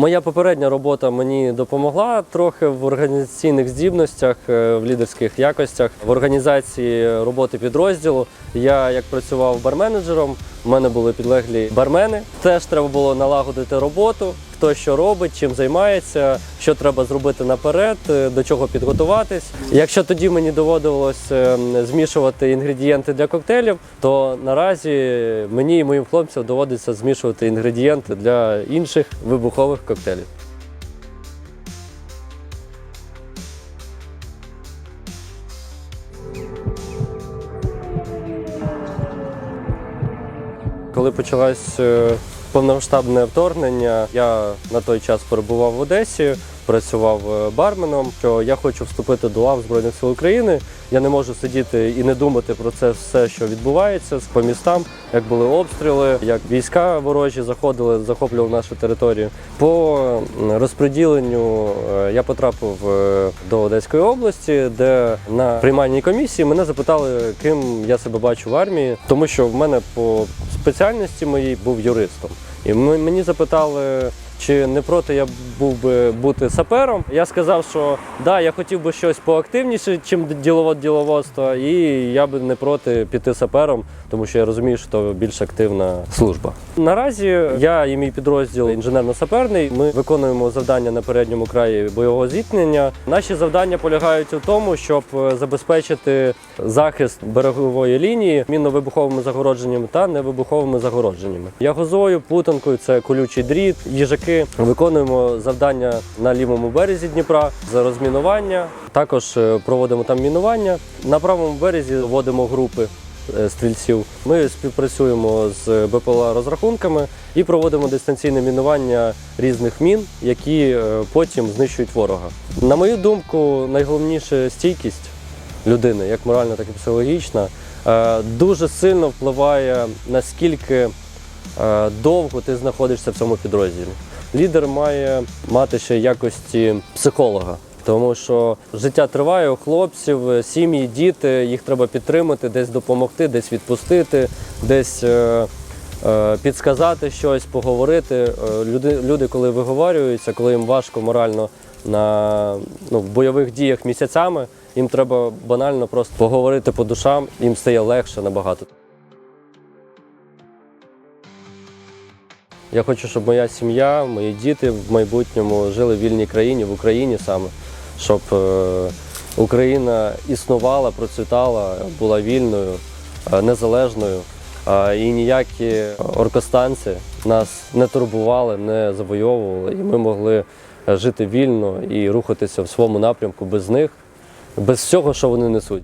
Моя попередня робота мені допомогла трохи в організаційних здібностях, е, в лідерських якостях, в організації роботи підрозділу. Я як працював барменеджером, у мене були підлеглі бармени. Теж треба було налагодити роботу, хто що робить, чим займається, що треба зробити наперед, е, до чого підготуватись. Якщо тоді мені доводилось е, змішувати інгредієнти для коктейлів, то наразі мені і моїм хлопцям доводиться змішувати інгредієнти для інших вибухових коктейлів. Коли почалось е, повномасштабне вторгнення, я на той час перебував в Одесі, працював е, барменом. Що я хочу вступити до лав Збройних сил України. Я не можу сидіти і не думати про це все, що відбувається по містам, як були обстріли, як війська ворожі заходили, захоплювали нашу територію. По м, розподіленню е, я потрапив е, до Одеської області, де на приймальній комісії мене запитали, ким я себе бачу в армії, тому що в мене по спеціальності моїй був юристом. І мені запитали, чи не проти я був би бути сапером. Я сказав, що да, я хотів би щось поактивніше, чим діловод діловодство, і я би не проти піти сапером, тому що я розумію, що це більш активна служба. Наразі я і мій підрозділ інженерно-саперний. Ми виконуємо завдання на передньому краї бойового зіткнення. Наші завдання полягають у тому, щоб е, забезпечити захист берегової лінії мінно-вибуховими загородженнями та невибуховими загородженнями. Ягозою, плутанкою це колючий дріт, їжаки. Виконуємо завдання на лівому березі Дніпра за розмінування. Також е, проводимо там мінування. На правому березі вводимо групи е, стрільців. Ми співпрацюємо з БПЛА розрахунками і проводимо дистанційне мінування різних мін, які е, потім знищують ворога. На мою думку, найголовніше стійкість людини, як моральна, так і психологічна, дуже сильно впливає наскільки довго ти знаходишся в цьому підрозділі. Лідер має мати ще якості психолога. Тому що життя триває у хлопців, сім'ї, діти, їх треба підтримати, десь допомогти, десь відпустити, десь е, е, підсказати щось, поговорити. Е, Люди, люди, коли виговорюються, коли їм важко морально на ну, в бойових діях місяцями, їм треба банально просто поговорити по душам, їм стає легше набагато. Я хочу, щоб моя сім'я, мої діти в майбутньому жили в вільній країні, в Україні саме, щоб е, Україна існувала, процвітала, була вільною, е, незалежною. І ніякі оркостанці нас не турбували, не завойовували, і ми могли жити вільно і рухатися в своєму напрямку без них, без всього, що вони несуть.